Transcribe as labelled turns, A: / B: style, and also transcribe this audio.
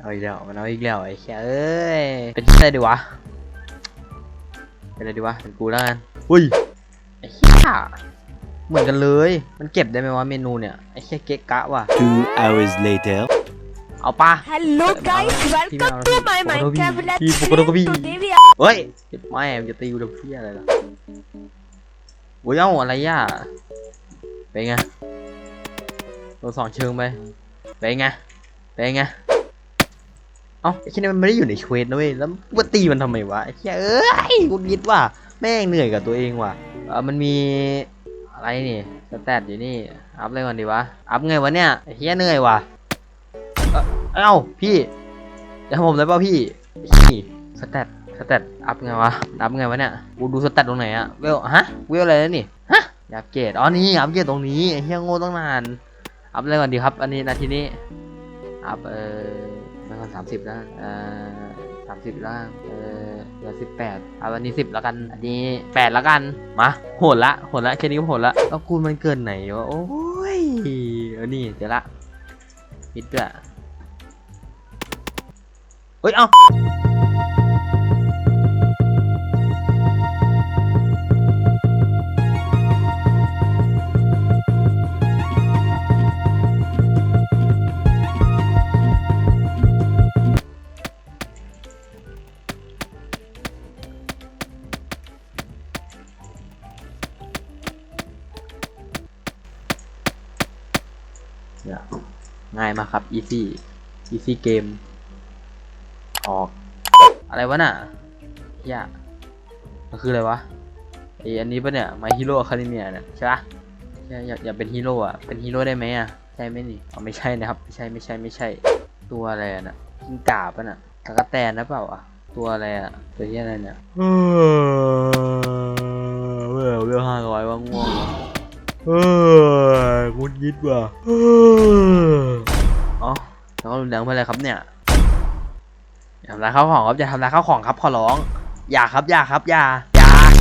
A: เอาอีกแล้วมันเอาอีกแล้วไอ้แค่เอ้ย เป็นอะไรดีวะ เป็นอะไรดีวะ เป็นกูแล้วกัน อุ้ย ไอ้เหี้ยเหมือนกันเลย มันเก็บได้ไหมวะเมนูเนี่ย ไอ้แค่เก๊กกะว่ะ
B: Two hours later.
A: เอาปะ
C: Hello guys,
A: พี่
C: welcome
A: พี่
C: to my
A: พี่
C: Minecraft
A: พี่
C: Let's
A: ปกติก็พี่
C: Play. Today we are
A: เฮ้ยไม่มันจะตีกูทำเพี้ยอะไรล่ะโอ้ยเอ้าอะไรย่ะเป็นไงโดนสองเชิงไปเป็นไงเป็นไง เอ้าไอ้ที่นี่มันไม่ได้อยู่ในเควสนะเว้ยแล้วมาตีมันทำไมวะไอ้เหี้ยเอ้ยกูยิดว่ะแม่งเหนื่อยกับตัวเองว่ะเออมันมีอะไรนี่สแตทอยู่นี่อัพเลยก่อนดีวะอัพไงวะเนี่ยไอ้เหี้ยเหนื่อยว่ะเอ้าพี่จะทำผมได้ป่ะพี่นี่สแตทสเตตอัพไงวะอัพไงวะเนี่ยกูดูสเตตตรงไหนอะเวลฮะเวลอะไรแล้วนี่ฮะอัปเกรดอ๋อนี่อัปเกรดตรงนี้ไอ้เฮียโง่ตั้งนานอัพอะไรก่อนดีครับ อันนี้นาทีนี้อัพเออ มันก็สามสิบแล้วเออสามสิบแล้วเออเหลือสิบแปดเอาอันนี้สิบแล้วกัน อันนี้แปดแล้วกัน มา โหดละ โหดละ แค่นี้ก็โหดละแล้วกูมันเกินไหนวะ โอ้ยเออนี่เดี๋ยวละปิดด้วยเฮ้ย เอ้า เนี่ยง่ายมากครับ easy easy game ออก อะไรวะน่ะเฮียมันคืออะไรวะไออันนี้ปะเนี่ย My Hero Academia เนี่ยใช่ปะใช่อย่าอย่าเป็นฮีโร่อะเป็นฮีโร่ได้ไหมอะใช่ไหมนี่อ๋อไม่ใช่นะครับ ไม่ใช่ไม่ใช่ไม่ใช่ ตัวอะไรอะน่ะกินกาบปะน่ะตะกะแตนนะเปล่าอะตัวอะไรอะตัวที่อะไรเนี่ยเออเวลเวลห้าร้อยว่าง่วง เฮ้ยงุดยิดว่ะเอ๋อแล้วก็รุนแรงเพื่ออะไรครับเนี่ยอย่าทำร้ายข้าวของครับอย่าทำร้ายข้าวของครับขอร้อง อย่าครับอย่าครับอย่า